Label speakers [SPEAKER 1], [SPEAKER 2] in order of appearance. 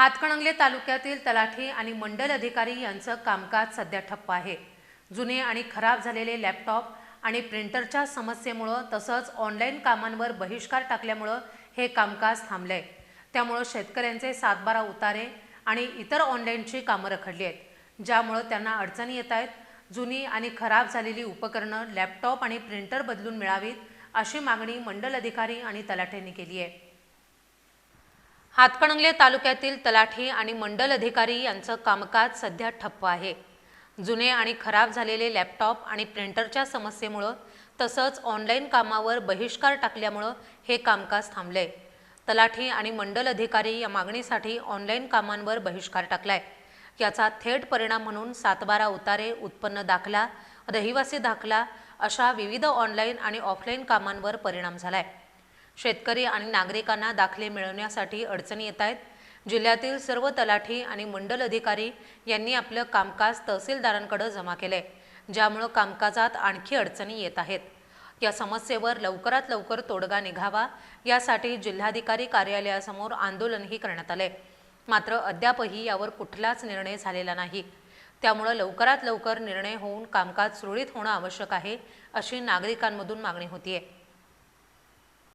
[SPEAKER 1] हातकणंगले तालुक्यातील तलाठी आणि मंडल अधिकारी यांचं कामकाज सध्या ठप्प आहे. जुने आणि खराब झालेले लॅपटॉप आणि प्रिंटरच्या समस्येमुळं तसंच ऑनलाईन कामांवर बहिष्कार टाकल्यामुळं हे कामकाज थांबलंय. त्यामुळं शेतकऱ्यांचे सातबारा उतारे आणि इतर ऑनलाईनची कामं रखडली आहेत. ज्यामुळं त्यांना अडचणी येत आहेत. जुनी आणि खराब झालेली उपकरणं लॅपटॉप आणि प्रिंटर बदलून मिळावीत अशी मागणी मंडल अधिकारी आणि तलाठ्यांनी केली आहे. हातकणंगले तालुक्यातील तलाठी आणि मंडल अधिकारी यांचं कामकाज सध्या ठप्प आहे. जुने आणि खराब झालेले लॅपटॉप आणि प्रिंटरच्या समस्येमुळं तसंच ऑनलाईन कामावर बहिष्कार टाकल्यामुळं हे कामकाज थांबलंय. तलाठी आणि मंडल अधिकारी या मागणीसाठी ऑनलाईन कामांवर बहिष्कार टाकलाय. याचा थेट परिणाम म्हणून सातबारा उतारे उत्पन्न दाखला रहिवासी दाखला अशा विविध ऑनलाईन आणि ऑफलाईन कामांवर परिणाम झालाय. शेतकरी आणि नागरिकांना दाखले मिळवण्यासाठी अडचणी येत आहेत. जिल्ह्यातील सर्व तलाठी आणि मंडल अधिकारी यांनी आपलं कामकाज तहसीलदारांकडे जमा केलंय ज्यामुळं कामकाजात आणखी अडचणी येत आहेत. या समस्येवर लवकरात लवकर तोडगा निघावा यासाठी जिल्हाधिकारी कार्यालयासमोर आंदोलनही करण्यात आले. मात्र अद्यापही यावर कुठलाच निर्णय झालेला नाही. त्यामुळं लवकरात लवकर निर्णय होऊन कामकाज सुरळीत होणं आवश्यक आहे अशी नागरिकांमधून मागणी होतीये.